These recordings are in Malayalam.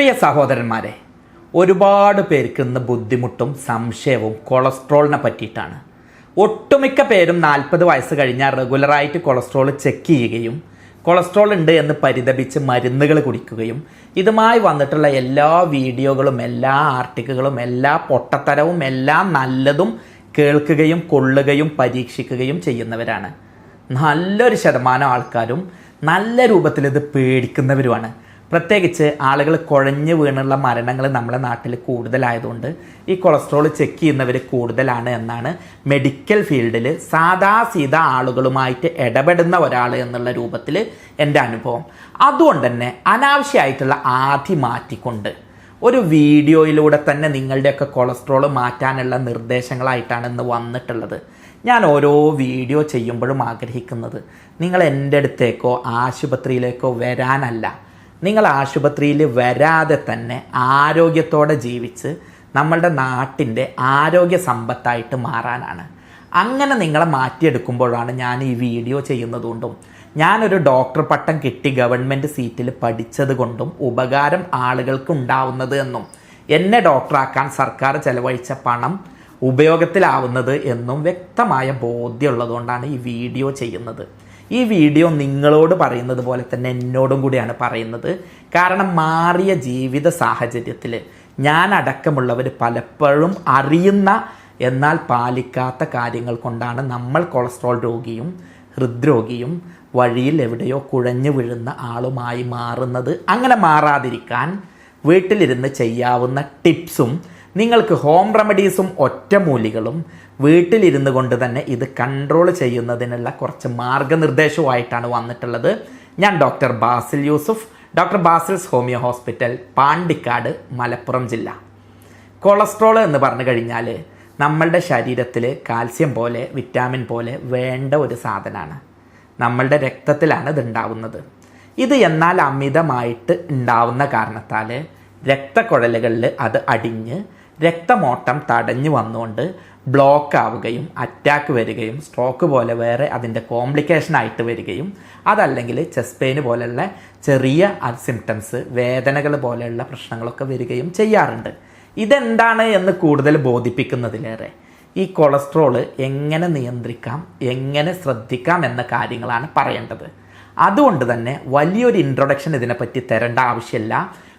പ്രിയ സഹോദരന്മാരെ ഒരുപാട് പേർക്ക് ഇന്ന് ബുദ്ധിമുട്ടും സംശയവും കൊളസ്ട്രോളിനെ പറ്റിയിട്ടാണ്. ഒട്ടുമിക്ക പേരും നാൽപ്പത് വയസ്സ് കഴിഞ്ഞാൽ റെഗുലറായിട്ട് കൊളസ്ട്രോൾ ചെക്ക് ചെയ്യുകയും കൊളസ്ട്രോൾ ഉണ്ട് എന്ന് പരിതപിച്ച് മരുന്നുകൾ കുടിക്കുകയും ഇതുമായി വന്നിട്ടുള്ള എല്ലാ വീഡിയോകളും എല്ലാ ആർട്ടിക്കുകളും എല്ലാ പൊട്ടത്തരവും എല്ലാം നല്ലതും കേൾക്കുകയും കൊള്ളുകയും പരീക്ഷിക്കുകയും ചെയ്യുന്നവരാണ്. നല്ലൊരു ശതമാനം ആൾക്കാരും നല്ല രൂപത്തിൽ ഇത് പേടിക്കുന്നവരുമാണ്. പ്രത്യേകിച്ച് ആളുകൾ കുഴഞ്ഞു വീണുള്ള മരണങ്ങൾ നമ്മുടെ നാട്ടിൽ കൂടുതലായതുകൊണ്ട് ഈ കൊളസ്ട്രോൾ ചെക്ക് ചെയ്യുന്നവർ കൂടുതലാണ് എന്നാണ് മെഡിക്കൽ ഫീൽഡിൽ സാധാ ആളുകളുമായിട്ട് ഇടപെടുന്ന ഒരാൾ എന്നുള്ള രൂപത്തിൽ എന്റെ അനുഭവം. അതുകൊണ്ട് തന്നെ അനാവശ്യമായിട്ടുള്ള ആധി മാറ്റിക്കൊണ്ട് ഒരു വീഡിയോയിലൂടെ തന്നെ നിങ്ങളുടെയൊക്കെ കൊളസ്ട്രോൾ മാറ്റാനുള്ള നിർദ്ദേശങ്ങളായിട്ടാണ് ഇന്ന് വന്നിട്ടുള്ളത്. ഞാൻ ഓരോ വീഡിയോ ചെയ്യുമ്പോഴും ആഗ്രഹിക്കുന്നത് നിങ്ങൾ എന്റെ അടുത്തേക്കോ ആശുപത്രിയിലേക്കോ വരാനല്ല. നിങ്ങൾ ആശുപത്രിയിൽ വരാതെ തന്നെ ആരോഗ്യത്തോടെ ജീവിച്ച് നമ്മളുടെ നാട്ടിന്റെ ആരോഗ്യ സമ്പത്തായിട്ട് മാറാനാണ്. അങ്ങനെ നിങ്ങളെ മാറ്റിയെടുക്കുമ്പോഴാണ് ഞാൻ ഈ വീഡിയോ ചെയ്യുന്നതുകൊണ്ടും ഞാനൊരു ഡോക്ടർ പട്ടം കിട്ടി ഗവൺമെന്റ് സീറ്റിൽ പഠിച്ചത് കൊണ്ടും ഉപകാരം ആളുകൾക്ക് ഉണ്ടാവുന്നത് എന്നും എന്നെ ഡോക്ടറാക്കാൻ സർക്കാർ ചെലവഴിച്ച പണം ഉപയോഗത്തിലാവുന്നത് എന്നും വ്യക്തമായ ബോധ്യമുള്ളതുകൊണ്ടാണ് ഈ വീഡിയോ ചെയ്യുന്നത്. ഈ വീഡിയോ നിങ്ങളോട് പറയുന്നത് പോലെ തന്നെ എന്നോടും കൂടിയാണ് പറയുന്നത്. കാരണം മാറിയ ജീവിത സാഹചര്യത്തിൽ ഞാൻ അടക്കമുള്ളവർ പലപ്പോഴും അറിയുന്ന എന്നാൽ പാലിക്കാത്ത കാര്യങ്ങൾ കൊണ്ടാണ് നമ്മൾ കൊളസ്ട്രോൾ രോഗിയും ഹൃദ്രോഗിയും വഴിയിൽ എവിടെയോ കുഴഞ്ഞു വീഴുന്ന ആളുമായി മാറുന്നത്. അങ്ങനെ മാറാതിരിക്കാൻ വീട്ടിലിരുന്ന് ചെയ്യാവുന്ന ടിപ്സും നിങ്ങൾക്ക് ഹോം റെമഡീസും ഒറ്റമൂലികളും വീട്ടിലിരുന്ന് കൊണ്ട് തന്നെ ഇത് കൺട്രോൾ ചെയ്യുന്നതിനുള്ള കുറച്ച് മാർഗനിർദ്ദേശവുമായിട്ടാണ് വന്നിട്ടുള്ളത്. ഞാൻ doctor Basil Yusuf doctor Basil's homeo hospital Pandikkad Malappuram ജില്ല. കൊളസ്ട്രോൾ എന്ന് പറഞ്ഞു കഴിഞ്ഞാൽ നമ്മളുടെ ശരീരത്തിൽ കാൽസ്യം പോലെ വിറ്റാമിൻ പോലെ വേണ്ട ഒരു സാധനമാണ് നമ്മളുടെ രക്തത്തിലാണ് ഇത് ഉണ്ടാവുന്നത് ഇത് എന്നാൽ അമിതമായിട്ട് ഉണ്ടാവുന്ന കാരണത്താൽ രക്തക്കുഴലുകളിൽ അത് അടിഞ്ഞ് രക്തമോട്ടം തടഞ്ഞു വന്നുകൊണ്ട് ബ്ലോക്ക് ആവുകയും അറ്റാക്ക് വരികയും സ്ട്രോക്ക് പോലെ വേറെ അതിന്റെ കോംപ്ലിക്കേഷൻ ആയിട്ട് വരികയും അതല്ലെങ്കിൽ ചെസ്റ്റ് പെയിൻ പോലെയുള്ള ചെറിയ സിംറ്റംസ് വേദനകൾ പോലെയുള്ള പ്രശ്നങ്ങളൊക്കെ വരികയും ചെയ്യാറുണ്ട്. ഇതെന്താണ് എന്ന് കൂടുതൽ ബോധിപ്പിക്കുന്നതിലേറെ ഈ കൊളസ്ട്രോൾ എങ്ങനെ നിയന്ത്രിക്കാം എങ്ങനെ ശ്രദ്ധിക്കാം എന്ന കാര്യങ്ങളാണ് പറയേണ്ടത്. അതുകൊണ്ട് തന്നെ വലിയൊരു ഇൻട്രൊഡക്ഷൻ ഇതിനെപ്പറ്റി തരേണ്ട ആവശ്യമില്ല.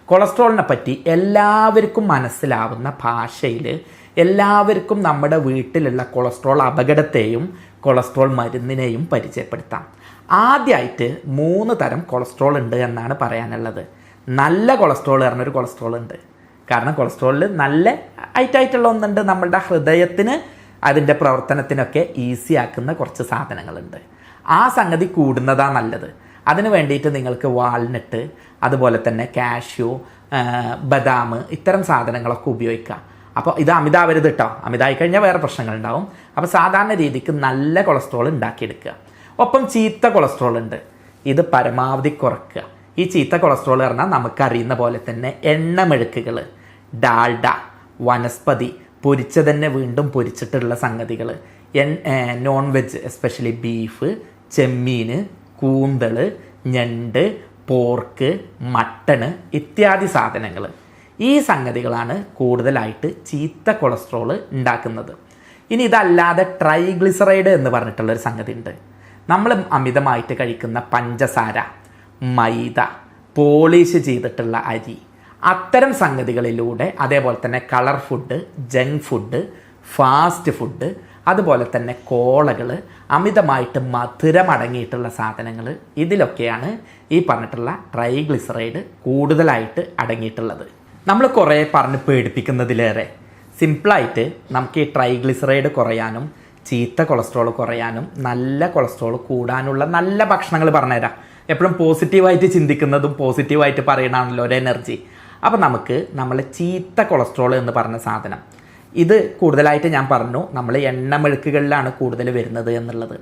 കൊളസ്ട്രോളിനെ പറ്റി എല്ലാവർക്കും മനസ്സിലാവുന്ന ഭാഷയിൽ എല്ലാവർക്കും നമ്മുടെ വീട്ടിലുള്ള കൊളസ്ട്രോൾ അപകടത്തെയും കൊളസ്ട്രോൾ മരുന്നിനെയും പരിചയപ്പെടുത്താം. ആദ്യമായിട്ട് മൂന്ന് തരം കൊളസ്ട്രോൾ ഉണ്ട് എന്നാണ് പറയാനുള്ളത്. നല്ല കൊളസ്ട്രോൾ പറഞ്ഞൊരു കൊളസ്ട്രോൾ ഉണ്ട്. കാരണം കൊളസ്ട്രോളിൽ നല്ല ഹൈറ്റായിട്ടുള്ള ഒന്നുണ്ട്. നമ്മളുടെ ഹൃദയത്തിന് അതിന്റെ പ്രവർത്തനത്തിനൊക്കെ ഈസി ആക്കുന്ന കുറച്ച് സാധനങ്ങളുണ്ട്. ആ സംഗതി കൂടുന്നതാണ് നല്ലത്. അതിന് വേണ്ടിയിട്ട് നിങ്ങൾക്ക് വാൾനട്ട് അതുപോലെ തന്നെ കാഷ്യൂ ബദാം ഇത്തരം സാധനങ്ങളൊക്കെ ഉപയോഗിക്കുക. അപ്പോൾ ഇത് അമിതാവരുത് കേട്ടോ അമിതായി കഴിഞ്ഞാൽ വേറെ പ്രശ്നങ്ങളുണ്ടാവും. അപ്പോൾ സാധാരണ രീതിക്ക് നല്ല കൊളസ്ട്രോൾ ഉണ്ടാക്കിയെടുക്കുക. ഒപ്പം ചീത്ത കൊളസ്ട്രോൾ ഉണ്ട്. ഇത് പരമാവധി കുറയ്ക്കുക ഈ ചീത്ത കൊളസ്ട്രോൾ പറഞ്ഞാൽ നമുക്കറിയുന്ന പോലെ തന്നെ എണ്ണമെഴുക്കുകൾ ഡാൽഡ വനസ്പതി പൊരിച്ച തന്നെ വീണ്ടും പൊരിച്ചിട്ടുള്ള സംഗതികൾ. നോൺ വെജ് എസ്പെഷ്യലി ബീഫ് ചെമ്മീൻ കൂന്തൾ ഞണ്ട് പോർക്ക് മട്ടണ് ഇത്യാദി സാധനങ്ങൾ ഈ സംഗതികളാണ് കൂടുതലായിട്ട് ചീത്ത കൊളസ്ട്രോൾ ഉണ്ടാക്കുന്നത്. ഇനി ഇതല്ലാതെ ട്രൈഗ്ലിസറൈഡ് എന്ന് പറഞ്ഞിട്ടുള്ളൊരു സംഗതി ഉണ്ട് നമ്മൾ അമിതമായിട്ട് കഴിക്കുന്ന പഞ്ചസാര മൈദ പോളിഷ് ചെയ്തിട്ടുള്ള അരി അത്തരം സംഗതികളിലൂടെ അതേപോലെ തന്നെ colour food junk food fast food അതുപോലെ തന്നെ കോളകൾ അമിതമായിട്ട് മധുരം അടങ്ങിയിട്ടുള്ള സാധനങ്ങൾ ഇതിലൊക്കെയാണ് ഈ പറഞ്ഞിട്ടുള്ള ട്രൈഗ്ലിസറൈഡ് കൂടുതലായിട്ട് അടങ്ങിയിട്ടുള്ളത്. നമ്മൾ കുറേ പറഞ്ഞ് പേടിപ്പിക്കുന്നതിലേറെ സിമ്പിളായിട്ട് നമുക്ക് ഈ ട്രൈഗ്ലിസറൈഡ് കുറയാനും ചീത്ത കൊളസ്ട്രോൾ കുറയാനും നല്ല കൊളസ്ട്രോൾ കൂടാനുള്ള നല്ല ഭക്ഷണങ്ങൾ പറഞ്ഞുതരാം. എപ്പോഴും പോസിറ്റീവായിട്ട് ചിന്തിക്കുന്നതും പോസിറ്റീവായിട്ട് പറയണമാണല്ലോ ഒരു എനർജി. അപ്പോൾ നമുക്ക് നമ്മൾ ചീത്ത കൊളസ്ട്രോൾ എന്ന് പറഞ്ഞ സാധനം ഇത് കൂടുതലായിട്ട് ഞാൻ പറഞ്ഞു നമ്മൾ എണ്ണമെഴുക്കുകളിലാണ് കൂടുതൽ വരുന്നത് എന്നുള്ളത്.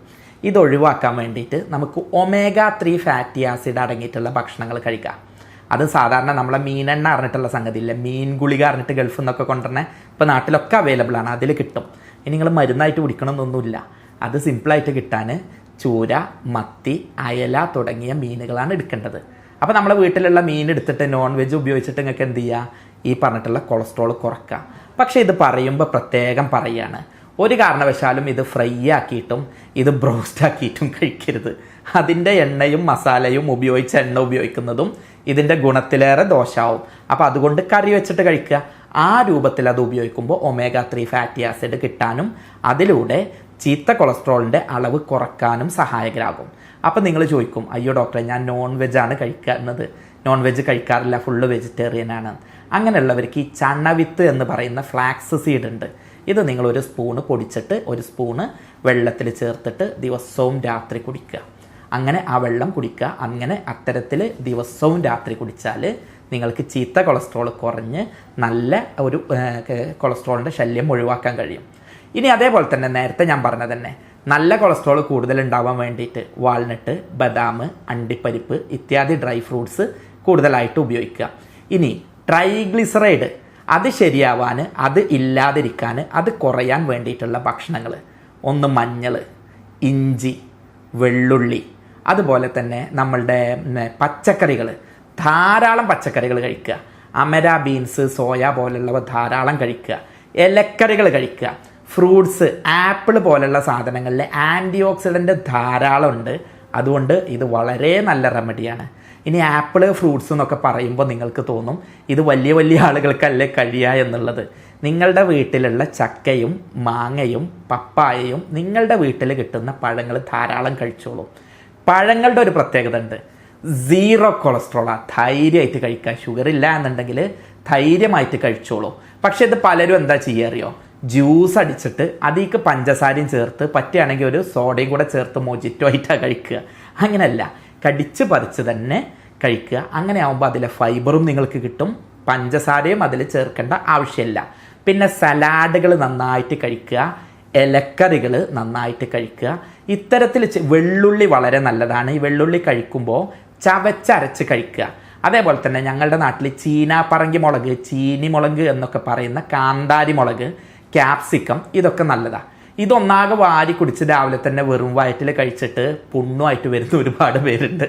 ഇത് ഒഴിവാക്കാൻ വേണ്ടിയിട്ട് നമുക്ക് ഒമേഗ ത്രീ ഫാറ്റി ആസിഡ് അടങ്ങിയിട്ടുള്ള ഭക്ഷണങ്ങൾ കഴിക്കാം. അത് സാധാരണ നമ്മളെ മീനെണ്ണ അറിഞ്ഞിട്ടുള്ള സംഗതി ഇല്ല മീൻ ഗുളിക അറിഞ്ഞിട്ട് ഗൾഫിൽ നിന്നൊക്കെ കൊണ്ടുവരണേ ഇപ്പോൾ നാട്ടിലൊക്കെ അവൈലബിൾ ആണ് അതിൽ കിട്ടും. ഇനി നിങ്ങൾ മരുന്നായിട്ട് കുടിക്കണമെന്നൊന്നുമില്ല. അത് സിമ്പിളായിട്ട് കിട്ടാൻ ചൂര മത്തി അയല തുടങ്ങിയ മീനുകളാണ് എടുക്കേണ്ടത്. അപ്പോൾ നമ്മളെ വീട്ടിലുള്ള മീൻ എടുത്തിട്ട് നോൺ വെജ് ഉപയോഗിച്ചിട്ട് നിങ്ങൾക്ക് എന്ത് ചെയ്യുക ഈ പറഞ്ഞിട്ടുള്ള കൊളസ്ട്രോൾ കുറക്കാം. പക്ഷേ ഇത് പറയുമ്പോൾ പ്രത്യേകം പറയാണ്. ഒരു കാരണവശാലും ഇത് ഫ്രൈ ആക്കിയിട്ടും ഇത് ബ്രോസ്റ്റ് ആക്കിയിട്ടും കഴിക്കരുത്. അതിന്റെ എണ്ണയും മസാലയും ഉപയോഗിച്ച എണ്ണ ഉപയോഗിക്കുന്നതും ഇതിന്റെ ഗുണത്തിലേറെ ദോഷമാവും അപ്പോൾ അതുകൊണ്ട് കറി വെച്ചിട്ട് കഴിക്കുക. ആ രൂപത്തിൽ അത് ഉപയോഗിക്കുമ്പോൾ ഒമേഗ ത്രീ ഫാറ്റി ആസിഡ് കിട്ടാനും അതിലൂടെ ചീത്ത കൊളസ്ട്രോളിന്റെ അളവ് കുറക്കാനും സഹായകരാകും. അപ്പോൾ നിങ്ങൾ ചോദിക്കും അയ്യോ ഡോക്ടറെ ഞാൻ നോൺ വെജാണ് കഴിക്കുന്നത് നോൺ വെജ് കഴിക്കാറില്ല ഫുള്ള് വെജിറ്റേറിയൻ ആണ്. അങ്ങനെയുള്ളവർക്ക് ഈ ചണവിത്ത് എന്ന് പറയുന്ന ഫ്ലാക്സ് സീഡ് ഉണ്ട്. ഇത് നിങ്ങൾ ഒരു സ്പൂണ് പൊടിച്ചിട്ട് ഒരു സ്പൂണ് വെള്ളത്തിൽ ചേർത്തിട്ട് ദിവസവും രാത്രി കുടിക്കുക. അങ്ങനെ ആ വെള്ളം കുടിക്കുക. അങ്ങനെ അത്തരത്തിൽ ദിവസവും രാത്രി കുടിച്ചാൽ നിങ്ങൾക്ക് ചീത്ത കൊളസ്ട്രോൾ കുറഞ്ഞ് നല്ല ഒരു കൊളസ്ട്രോളിന്റെ ശല്യം ഒഴിവാക്കാൻ കഴിയും. ഇനി അതേപോലെ തന്നെ നേരത്തെ ഞാൻ പറഞ്ഞ തന്നെ നല്ല കൊളസ്ട്രോൾ കൂടുതൽ ഉണ്ടാവാൻ വേണ്ടിയിട്ട് വാൾനട്ട് ബദാം അണ്ടിപ്പരിപ്പ് ഇത്യാദി ഡ്രൈ ഫ്രൂട്ട്സ് കൂടുതലായിട്ട് ഉപയോഗിക്കുക. ഇനി ട്രൈഗ്ലിസറൈഡ്. അത് ശരിയാവാൻ അത് ഇല്ലാതിരിക്കാൻ അത് കുറയാൻ വേണ്ടിയിട്ടുള്ള ഭക്ഷണങ്ങൾ ഒന്ന് മഞ്ഞൾ ഇഞ്ചി വെള്ളുള്ളി. അതുപോലെ തന്നെ നമ്മളുടെ പച്ചക്കറികൾ. ധാരാളം പച്ചക്കറികൾ കഴിക്കുക. അമര ബീൻസ് സോയ പോലുള്ളവ ധാരാളം കഴിക്കുക. ഇലക്കറികൾ കഴിക്കുക. ഫ്രൂട്ട്സ് ആപ്പിൾ പോലുള്ള സാധനങ്ങളിൽ ആന്റി ഓക്സിഡന്റ് ധാരാളം ഉണ്ട്. അതുകൊണ്ട് ഇത് വളരെ നല്ല റെമഡിയാണ്. ഇനി ആപ്പിൾ ഫ്രൂട്ട്സ് എന്നൊക്കെ പറയുമ്പോൾ നിങ്ങൾക്ക് തോന്നും ഇത് വലിയ വലിയ ആളുകൾക്കല്ലേ കഴിയുക എന്നുള്ളത്. നിങ്ങളുടെ വീട്ടിലുള്ള ചക്കയും മാങ്ങയും പപ്പായയും നിങ്ങളുടെ വീട്ടിൽ കിട്ടുന്ന പഴങ്ങൾ ധാരാളം കഴിച്ചോളൂ. പഴങ്ങളുടെ ഒരു പ്രത്യേകത ഉണ്ട്. സീറോ കൊളസ്ട്രോളാണ് ധൈര്യമായിട്ട് കഴിക്കുക. ഷുഗർ ഇല്ല എന്നുണ്ടെങ്കിൽ ധൈര്യമായിട്ട് കഴിച്ചോളൂ. പക്ഷേ ഇത് പലരും എന്താ ചെയ്യാറിയോ ജ്യൂസ് അടിച്ചിട്ട് അതിലേക്ക് പഞ്ചസാരയും ചേർത്ത് പറ്റുകയാണെങ്കിൽ ഒരു സോഡയും കൂടെ ചേർത്ത് മൊജിറ്റോ ആയിട്ടാണ് കഴിക്കുക. അങ്ങനെയല്ല. കടിച്ച് പറിച്ച് തന്നെ കഴിക്കുക. അങ്ങനെ ആകുമ്പോൾ അതിലെ ഫൈബറും നിങ്ങൾക്ക് കിട്ടും. പഞ്ചസാരയും അതിൽ ചേർക്കേണ്ട ആവശ്യമില്ല. പിന്നെ സലാഡുകൾ നന്നായിട്ട് കഴിക്കുക. ഇലക്കറികൾ നന്നായിട്ട് കഴിക്കുക. ഇത്തരത്തിൽ വെള്ളുള്ളി വളരെ നല്ലതാണ്. ഈ വെള്ളുള്ളി കഴിക്കുമ്പോൾ ചവച്ചരച്ച് കഴിക്കുക. അതേപോലെ തന്നെ ഞങ്ങളുടെ നാട്ടിൽ ചീനാപ്പറങ്കി മുളക് ചീനി മുളക് എന്നൊക്കെ പറയുന്ന കാന്താരി മുളക് ക്യാപ്സിക്കം ഇതൊക്കെ നല്ലതാണ് ഇതൊന്നാകെ വാരി കുടിച്ച് രാവിലെ തന്നെ വെറും വയറ്റിൽ കഴിച്ചിട്ട് പുണ്ണുമായിട്ട് വരുന്ന ഒരുപാട് പേരുണ്ട്.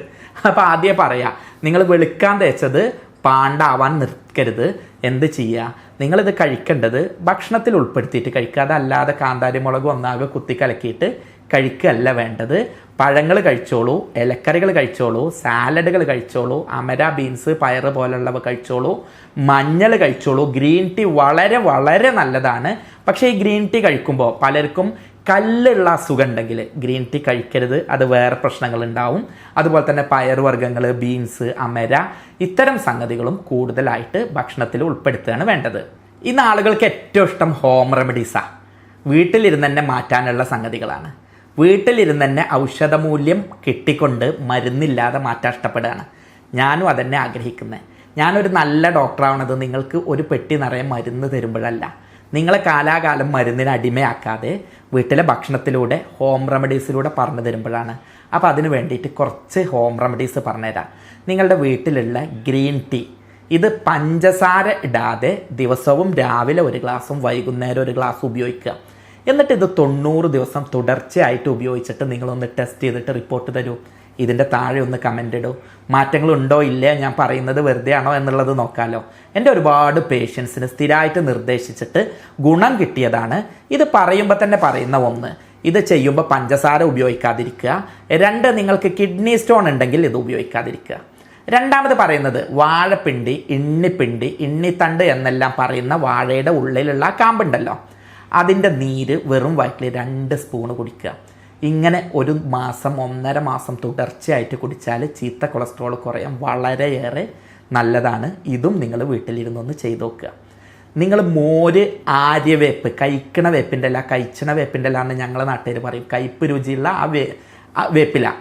അപ്പോൾ ആദ്യം പറയാം നിങ്ങൾ വെളുക്കാൻ തേച്ചത് പാണ്ടാവാൻ നിൽക്കരുത് എന്ത് ചെയ്യുക നിങ്ങളിത് കഴിക്കേണ്ടത് ഭക്ഷണത്തിൽ ഉൾപ്പെടുത്തിയിട്ട് കഴിക്കുക. അതല്ലാതെ കാന്താരി മുളക് ഒന്നാകെ കുത്തി കലക്കിയിട്ട് കഴിക്കുകയല്ല വേണ്ടത്. പഴങ്ങൾ കഴിച്ചോളൂ ഇലക്കറികൾ കഴിച്ചോളൂ സാലഡുകൾ കഴിച്ചോളൂ അമര ബീൻസ് പയർ പോലുള്ളവ കഴിച്ചോളൂ മഞ്ഞൾ കഴിച്ചോളൂ. ഗ്രീൻ ടീ വളരെ വളരെ നല്ലതാണ്. പക്ഷേ ഈ ഗ്രീൻ ടീ കഴിക്കുമ്പോൾ പലർക്കും കല്ലുള്ള അസുഖം ഉണ്ടെങ്കിൽ ഗ്രീൻ ടീ കഴിക്കരുത്. അത് വേറെ പ്രശ്നങ്ങൾ ഉണ്ടാവും. അതുപോലെ തന്നെ പയറുവർഗങ്ങൾ ബീൻസ് അമര ഇത്തരം സംഗതികളും കൂടുതലായിട്ട് ഭക്ഷണത്തിൽ ഉൾപ്പെടുത്തുകയാണ് വേണ്ടത്. ഇന്ന് ആളുകൾക്ക് ഏറ്റവും ഇഷ്ടം ഹോം റെമഡീസാണ് വീട്ടിലിരുന്ന് തന്നെ മാറ്റാനുള്ള സംഗതികളാണ്. വീട്ടിലിരുന്ന് തന്നെ ഔഷധമൂല്യം കിട്ടിക്കൊണ്ട് മരുന്നില്ലാതെ മാറ്റാൻ ഇഷ്ടപ്പെടുകയാണ്. ഞാനും അതന്നെ ആഗ്രഹിക്കുന്നത് ഞാനൊരു നല്ല ഡോക്ടറാവണത് നിങ്ങൾക്ക് ഒരു പെട്ടി നിറയെ മരുന്ന് തരുമ്പോഴല്ല. നിങ്ങളെ കാലാകാലം മരുന്നിന് അടിമയാക്കാതെ വീട്ടിലെ ഭക്ഷണത്തിലൂടെ ഹോം റെമഡീസിലൂടെ പറഞ്ഞു തരുമ്പോഴാണ്. അപ്പോൾ അതിന് വേണ്ടിയിട്ട് കുറച്ച് ഹോം റെമഡീസ് പറഞ്ഞുതരാം. നിങ്ങളുടെ വീട്ടിലുള്ള ഗ്രീൻ ടീ. ഇത് പഞ്ചസാര ഇടാതെ ദിവസവും രാവിലെ ഒരു ഗ്ലാസും വൈകുന്നേരം ഒരു ഗ്ലാസ് ഉപയോഗിക്കുക. എന്നിട്ട് ഇത് തൊണ്ണൂറ് ദിവസം തുടർച്ചയായിട്ട് ഉപയോഗിച്ചിട്ട് നിങ്ങളൊന്ന് ടെസ്റ്റ് ചെയ്തിട്ട് റിപ്പോർട്ട് തരൂ. ഇതിന്റെ താഴെ ഒന്ന് കമന്റ് ഇടൂ. മാറ്റങ്ങൾ ഉണ്ടോ ഇല്ലേ? ഞാൻ പറയുന്നത് വെറുതെ ആണോ എന്നുള്ളത് നോക്കാമല്ലോ എന്റെ ഒരുപാട് പേഷ്യൻസിന് സ്ഥിരമായിട്ട് നിർദ്ദേശിച്ചിട്ട് ഗുണം കിട്ടിയതാണ്. ഇത് പറയുമ്പോൾ തന്നെ പറയുന്ന ഒന്ന്. ഇത് ചെയ്യുമ്പോൾ പഞ്ചസാര ഉപയോഗിക്കാതിരിക്കുക. രണ്ട് നിങ്ങൾക്ക് കിഡ്നി സ്റ്റോൺ ഉണ്ടെങ്കിൽ ഇത് ഉപയോഗിക്കാതിരിക്കുക. രണ്ടാമത് പറയുന്നത് വാഴപ്പിണ്ടി ഇണ്ണിപ്പിണ്ടി ഇണ്ണിത്തണ്ട് എന്നെല്ലാം പറയുന്ന വാഴയുടെ ഉള്ളിലുള്ള കാമ്പുണ്ടല്ലോ. അതിന്റെ നീര് വെറും വയറ്റിൽ രണ്ട് സ്പൂണ് കുടിക്കുക. ഇങ്ങനെ ഒരു മാസം ഒന്നര മാസം തുടർച്ചയായിട്ട് കുടിച്ചാൽ ചീത്ത കൊളസ്ട്രോൾ കുറയാൻ വളരെയേറെ നല്ലതാണ്. ഇതും നിങ്ങൾ വീട്ടിലിരുന്നൊന്ന് ചെയ്തു നോക്കുക. നിങ്ങൾ മോര് ആര്യവേപ്പ് കഴിക്കണ വേപ്പിന്റെ അല്ല കഴിച്ചണ വേപ്പിന്റെ അല്ല എന്ന് ഞങ്ങളെ നാട്ടുകാർ പറയും. കയ്പ്പ് രുചിയുള്ള ആ വേ വേപ്പില.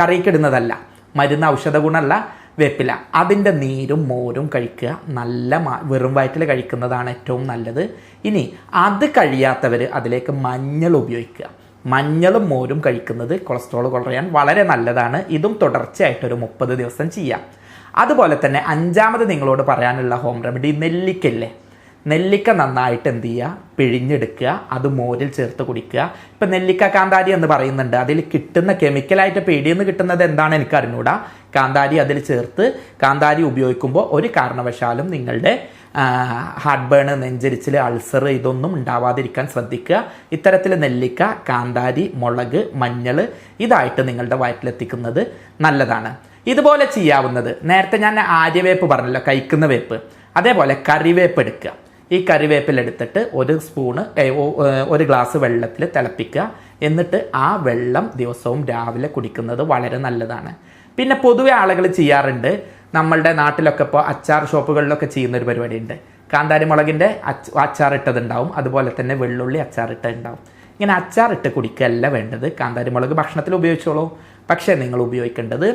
കറിക്കിടുന്നതല്ല. മരുന്ന് ഔഷധ ഗുണമല്ല. വേപ്പില. അതിന്റെ നീരും മോരും കഴിക്കുക. നല്ല വെറും വയറ്റിൽ കഴിക്കുന്നതാണ് ഏറ്റവും നല്ലത്. ഇനി അത് കഴിയാത്തവർ അതിലേക്ക് മഞ്ഞൾ ഉപയോഗിക്കുക. മഞ്ഞളും മോരും കഴിക്കുന്നത് കൊളസ്ട്രോൾ കുറയാൻ വളരെ നല്ലതാണ്. ഇതും തുടർച്ചയായിട്ടൊരു മുപ്പത് ദിവസം ചെയ്യാം. അതുപോലെ തന്നെ അഞ്ചാമത് നിങ്ങളോട് പറയാനുള്ള ഹോം റെമഡി നെല്ലിക്കല്ലേ നെല്ലിക്ക നന്നായിട്ട് എന്ത് ചെയ്യുക? പിഴിഞ്ഞെടുക്കുക. അത് മോരിൽ ചേർത്ത് കുടിക്കുക. ഇപ്പം നെല്ലിക്ക കാന്താരി എന്ന് പറയുന്നുണ്ട്. അതിൽ കിട്ടുന്ന കെമിക്കലായിട്ട് പേടിയിൽ നിന്ന് കിട്ടുന്നത് എന്താണ് എനിക്ക് അറിഞ്ഞൂടാ കാന്താരി അതിൽ ചേർത്ത് കാന്താരി ഉപയോഗിക്കുമ്പോൾ ഒരു കാരണവശാലും നിങ്ങളുടെ ഹാർട്ട് ബേൺ നെഞ്ചരിച്ചിൽ അൾസർ ഇതൊന്നും ഉണ്ടാവാതിരിക്കാൻ ശ്രദ്ധിക്കുക. ഇത്തരത്തിൽ നെല്ലിക്ക കാന്താരി മുളക് മഞ്ഞൾ ഇതായിട്ട് നിങ്ങളുടെ വയറ്റിലെത്തിക്കുന്നത് നല്ലതാണ്. ഇതുപോലെ ചെയ്യാവുന്നത്. നേരത്തെ ഞാൻ ആര്യവേപ്പ് പറഞ്ഞല്ലോ കഴിക്കുന്ന വേപ്പ്. അതേപോലെ കറിവേപ്പ് എടുക്കുക. ഈ കറിവേപ്പില എടുത്തിട്ട് ഒരു സ്പൂണ് ഒരു ഗ്ലാസ് വെള്ളത്തിൽ തിളപ്പിക്കുക. എന്നിട്ട് ആ വെള്ളം ദിവസവും രാവിലെ കുടിക്കുന്നത് വളരെ നല്ലതാണ്. പിന്നെ പൊതുവെ ആളുകൾ ചെയ്യാറുണ്ട്. നമ്മളുടെ നാട്ടിലൊക്കെ ഇപ്പോൾ അച്ചാർ ഷോപ്പുകളിലൊക്കെ ചെയ്യുന്ന ഒരു പരിപാടിയുണ്ട്. കാന്താരി മുളകിന്റെ അച്ചാർ ഇട്ടതുണ്ടാവും. അതുപോലെ തന്നെ വെള്ളുള്ളി അച്ചാർ ഇട്ടതുണ്ടാവും. ഇങ്ങനെ അച്ചാർ ഇട്ട് കുടിക്കുകയല്ല വേണ്ടത്. കാന്താരി മുളക് ഭക്ഷണത്തിൽ ഉപയോഗിച്ചോളൂ. പക്ഷേ നിങ്ങൾ ഉപയോഗിക്കേണ്ടത്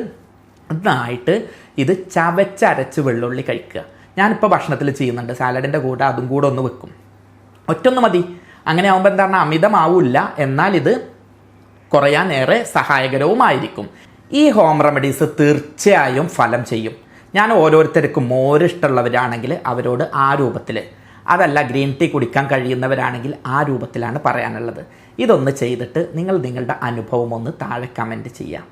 നന്നായിട്ട് ഇത് ചവച്ചരച്ച് വെള്ളുള്ളി കഴിക്കുക. ഞാനിപ്പോൾ ഭക്ഷണത്തിൽ ചെയ്യുന്നുണ്ട്. സാലഡിന്റെ കൂടെ അതും കൂടെ ഒന്ന് വെക്കും. ഒറ്റൊന്ന് മതി. അങ്ങനെ ആകുമ്പോൾ എന്താണ് അമിതമാവില്ല. എന്നാൽ ഇത് കുറയാൻ ഏറെ സഹായകരവുമായിരിക്കും. ഈ ഹോം റെമഡീസ് തീർച്ചയായും ഫലം ചെയ്യും. ഞാൻ ഓരോരുത്തർക്കും മോര് ഇഷ്ടമുള്ളവരാണെങ്കിൽ അവരോട് ആ രൂപത്തിൽ അതല്ല ഗ്രീൻ ടീ കുടിക്കാൻ കഴിയുന്നവരാണെങ്കിൽ ആ രൂപത്തിലാണ് പറയാനുള്ളത്. ഇതൊന്ന് ചെയ്തിട്ട് നിങ്ങൾ നിങ്ങളുടെ അനുഭവം ഒന്ന് താഴെ കമന്റ് ചെയ്യാം.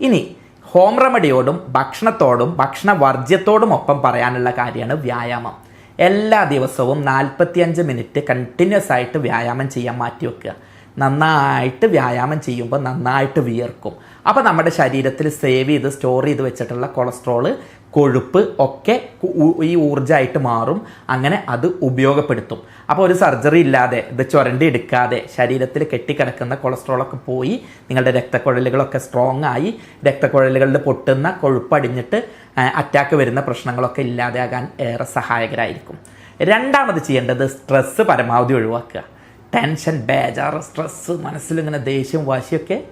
ഇനി ഹോം റെമഡിയോടും ഭക്ഷണത്തോടും ഭക്ഷണ വർജ്യത്തോടും ഒപ്പം പറയാനുള്ള കാര്യമാണ് വ്യായാമം. എല്ലാ ദിവസവും നാൽപ്പത്തിയഞ്ച് മിനിറ്റ് കണ്ടിന്യൂസ് ആയിട്ട് വ്യായാമം ചെയ്യാൻ മാറ്റി വെക്കുക. നന്നായിട്ട് വ്യായാമം ചെയ്യുമ്പോൾ നന്നായിട്ട് വിയർക്കും. അപ്പോൾ നമ്മുടെ ശരീരത്തിൽ സേവ് ചെയ്ത് സ്റ്റോർ ചെയ്ത് വെച്ചിട്ടുള്ള കൊളസ്ട്രോൾ കൊഴുപ്പ് ഒക്കെ ഈ ഊർജമായിട്ട് മാറും. അങ്ങനെ അത് ഉപയോഗപ്പെടുത്തും. അപ്പോൾ ഒരു സർജറി ഇല്ലാതെ ഇത് ചുരണ്ടി എടുക്കാതെ ശരീരത്തിൽ കെട്ടിക്കിടക്കുന്ന കൊളസ്ട്രോളൊക്കെ പോയി നിങ്ങളുടെ രക്തക്കുഴലുകളൊക്കെ സ്ട്രോങ് ആയി രക്തക്കുഴലുകളിൽ പൊട്ടുന്ന കൊഴുപ്പടിഞ്ഞിട്ട് അറ്റാക്ക് വരുന്ന പ്രശ്നങ്ങളൊക്കെ ഇല്ലാതെയാകാൻ ഏറെ സഹായകരായിരിക്കും. രണ്ടാമത് ചെയ്യേണ്ടത് സ്ട്രെസ്സ് പരമാവധി ഒഴിവാക്കുക. ടെൻഷൻ ബേജാറ് സ്ട്രെസ്സ് മനസ്സിലിങ്ങനെ ദേഷ്യം വാശിയൊക്കെ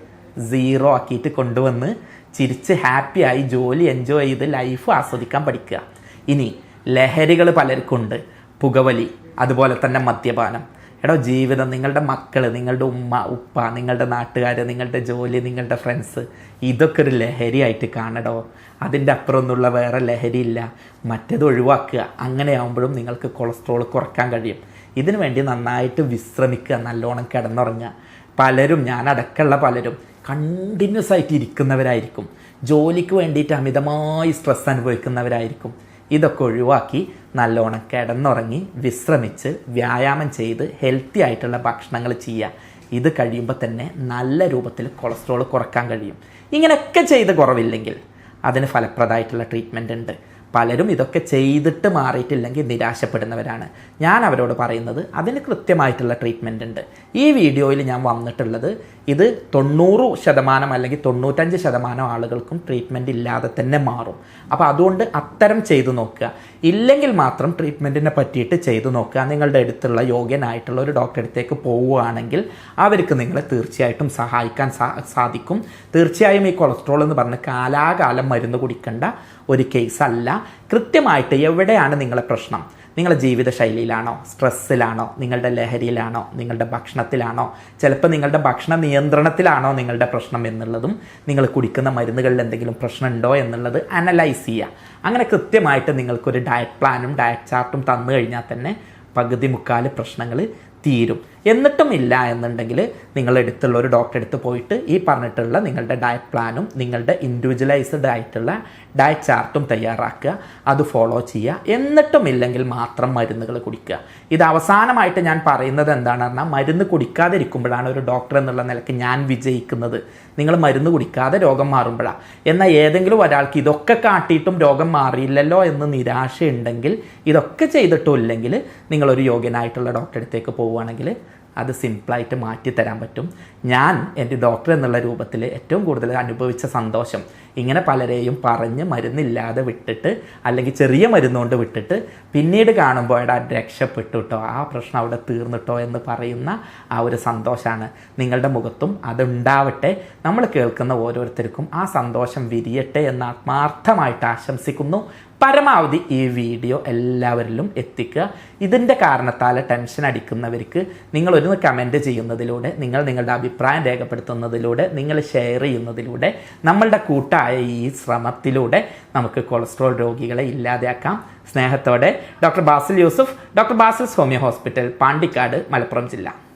സീറോ ആക്കിയിട്ട് കൊണ്ടുവന്ന് ചിരിച്ച് ഹാപ്പിയായി ജോലി എൻജോയ് ചെയ്ത് ലൈഫ് ആസ്വദിക്കാൻ പഠിക്കുക. ഇനി ലഹരികൾ പലർക്കുണ്ട്. പുകവലി അതുപോലെ തന്നെ മദ്യപാനം. എടോ ജീവിതം നിങ്ങളുടെ മക്കൾ നിങ്ങളുടെ ഉമ്മ ഉപ്പ നിങ്ങളുടെ നാട്ടുകാർ നിങ്ങളുടെ ജോലി നിങ്ങളുടെ ഫ്രണ്ട്സ് ഇതൊക്കെ ഒരു ലഹരിയായിട്ട് കാണടോ. അതിന്റെ അപ്പുറമൊന്നുള്ള വേറെ ലഹരിയില്ല. മറ്റേത് ഒഴിവാക്കുക. അങ്ങനെയാകുമ്പോഴും നിങ്ങൾക്ക് കൊളസ്ട്രോൾ കുറയ്ക്കാൻ കഴിയും. ഇതിനു വേണ്ടി നന്നായിട്ട് വിശ്രമിക്കുക നല്ലോണം കിടന്നുറങ്ങുക. പലരും ഞാൻ അടക്കമുള്ള പലരും കണ്ടിന്യൂസ് ആയിട്ട് ഇരിക്കുന്നവരായിരിക്കും. ജോലിക്ക് വേണ്ടിയിട്ട് അമിതമായി സ്ട്രെസ് അനുഭവിക്കുന്നവരായിരിക്കും. ഇതൊക്കെ ഒഴിവാക്കി നല്ലോണം കിടന്നുറങ്ങി വിശ്രമിച്ച് വ്യായാമം ചെയ്ത് ഹെൽത്തി ആയിട്ടുള്ള ഭക്ഷണങ്ങൾ ചെയ്യുക. ഇത് കഴിയുമ്പോൾ തന്നെ നല്ല രൂപത്തിൽ കൊളസ്ട്രോൾ കുറയ്ക്കാൻ കഴിയും. ഇങ്ങനെയൊക്കെ ചെയ്ത് കുറവില്ലെങ്കിൽ അതിന് ഫലപ്രദമായിട്ടുള്ള ട്രീറ്റ്മെന്റ് ഉണ്ട്. പലരും ഇതൊക്കെ ചെയ്തിട്ട് മാറിയിട്ടില്ലെങ്കിൽ നിരാശപ്പെടുന്നവരാണ്. ഞാൻ അവരോട് പറയുന്നത് അതിന് കൃത്യമായിട്ടുള്ള ട്രീറ്റ്മെന്റ് ഉണ്ട്. ഈ വീഡിയോയിൽ ഞാൻ വന്നിട്ടുള്ളത് ഇത് തൊണ്ണൂറ് ശതമാനം അല്ലെങ്കിൽ തൊണ്ണൂറ്റഞ്ച് ശതമാനം ആളുകൾക്കും ട്രീറ്റ്മെന്റ് ഇല്ലാതെ തന്നെ മാറും. അപ്പോൾ അതുകൊണ്ട് അത്തരം ചെയ്തു നോക്കുക. ഇല്ലെങ്കിൽ മാത്രം ട്രീറ്റ്മെന്റിനെ പറ്റിയിട്ട് ചെയ്തു നോക്കുക. നിങ്ങളുടെ അടുത്തുള്ള യോഗ്യനായിട്ടുള്ള ഒരു ഡോക്ടറെ അടുത്തേക്ക് പോവുകയാണെങ്കിൽ അവർക്ക് നിങ്ങളെ തീർച്ചയായിട്ടും സഹായിക്കാൻ സാധിക്കും. തീർച്ചയായും ഈ കൊളസ്ട്രോൾ എന്ന് പറഞ്ഞ് കാലാകാലം മരുന്ന് കുടിക്കേണ്ട. ഒരു കേസ് അല്ല കൃത്യമായിട്ട് എവിടെയാണ് നിങ്ങളെ പ്രശ്നം? നിങ്ങളുടെ ജീവിതശൈലിയിലാണോ? സ്ട്രെസ്സിലാണോ? നിങ്ങളുടെ ലഹരിയിലാണോ? നിങ്ങളുടെ ഭക്ഷണത്തിലാണോ? ചിലപ്പോൾ നിങ്ങളുടെ ഭക്ഷണ നിയന്ത്രണത്തിലാണോ നിങ്ങളുടെ പ്രശ്നം എന്നുള്ളതും നിങ്ങൾ കുടിക്കുന്ന മരുന്നുകളിൽ എന്തെങ്കിലും പ്രശ്നമുണ്ടോ എന്നുള്ളത് അനലൈസ് ചെയ്യുക. അങ്ങനെ കൃത്യമായിട്ട് നിങ്ങൾക്കൊരു ഡയറ്റ് പ്ലാനും ഡയറ്റ് ചാർട്ടും തന്നു കഴിഞ്ഞാൽ തന്നെ പകുതി മുക്കാൽ പ്രശ്നങ്ങൾ തീരും. എന്നിട്ടും ഇല്ല എന്നുണ്ടെങ്കിൽ നിങ്ങൾ അടുത്തുള്ള ഒരു ഡോക്ടറെ അടുത്ത് പോയിട്ട് ഈ പറഞ്ഞിട്ടുള്ള നിങ്ങളുടെ ഡയറ്റ് പ്ലാനും നിങ്ങളുടെ ഇൻഡിവിജ്വലൈസ്ഡ് ആയിട്ടുള്ള ഡയറ്റ് ചാർട്ടും തയ്യാറാക്കുക. അത് ഫോളോ ചെയ്യുക. എന്നിട്ടും ഇല്ലെങ്കിൽ മാത്രം മരുന്നുകൾ കുടിക്കുക. ഇത് അവസാനമായിട്ട് ഞാൻ പറയുന്നത് എന്താണെന്ന് പറഞ്ഞാൽ മരുന്ന് കുടിക്കാതിരിക്കുമ്പോഴാണ് ഒരു ഡോക്ടർ എന്നുള്ള നിലയ്ക്ക് ഞാൻ വിജയിക്കുന്നത്. നിങ്ങൾ മരുന്ന് കുടിക്കാതെ രോഗം മാറുമ്പോഴാണ് എന്നാൽ ഏതെങ്കിലും ഒരാൾക്ക് ഇതൊക്കെ കാട്ടിയിട്ടും രോഗം മാറിയില്ലല്ലോ എന്ന് നിരാശയുണ്ടെങ്കിൽ ഇതൊക്കെ ചെയ്തിട്ടും ഇല്ലെങ്കിൽ നിങ്ങളൊരു യോഗ്യനായിട്ടുള്ള ഡോക്ടറെ അടുത്തേക്ക് പോവുകയാണെങ്കിൽ അത് സിമ്പിളായിട്ട് മാറ്റിത്തരാൻ പറ്റും. ഞാൻ എന്റെ ഡോക്ടർ എന്നുള്ള രൂപത്തിൽ ഏറ്റവും കൂടുതൽ അനുഭവിച്ച സന്തോഷം ഇങ്ങനെ പലരെയും പറഞ്ഞ് മരുന്നില്ലാതെ വിട്ടിട്ട് അല്ലെങ്കിൽ ചെറിയ മരുന്നുകൊണ്ട് വിട്ടിട്ട് പിന്നീട് കാണുമ്പോൾ എടാ രക്ഷപ്പെട്ടു കേട്ടോ ആ പ്രശ്നം അവിടെ തീർന്നിട്ടോ എന്ന് പറയുന്ന ആ ഒരു സന്തോഷമാണ് നിങ്ങളുടെ മുഖത്തും അതുണ്ടാവട്ടെ. നമ്മൾ കേൾക്കുന്ന ഓരോരുത്തർക്കും ആ സന്തോഷം വിരിയട്ടെ എന്ന് ആത്മാർത്ഥമായിട്ട് ആശംസിക്കുന്നു. പരമാവധി ഈ വീഡിയോ എല്ലാവരിലും എത്തിക്കുക. ഇതിന്റെ കാരണത്താൽ ടെൻഷൻ അടിക്കുന്നവർക്ക് നിങ്ങൾ കമന്റ് ചെയ്യുന്നതിലൂടെ നിങ്ങൾ നിങ്ങളുടെ അഭിപ്രായം രേഖപ്പെടുത്തുന്നതിലൂടെ നിങ്ങൾ ഷെയർ ചെയ്യുന്നതിലൂടെ നമ്മളുടെ കൂട്ട കൂട്ടായ ഈ ശ്രമത്തിലൂടെ നമുക്ക് കൊളസ്ട്രോൾ രോഗികളെ ഇല്ലാതെയാക്കാം. സ്നേഹത്തോടെ doctor Basil Yusuf doctor Basil homeo hospital Pandikkad Malappuram ജില്ല.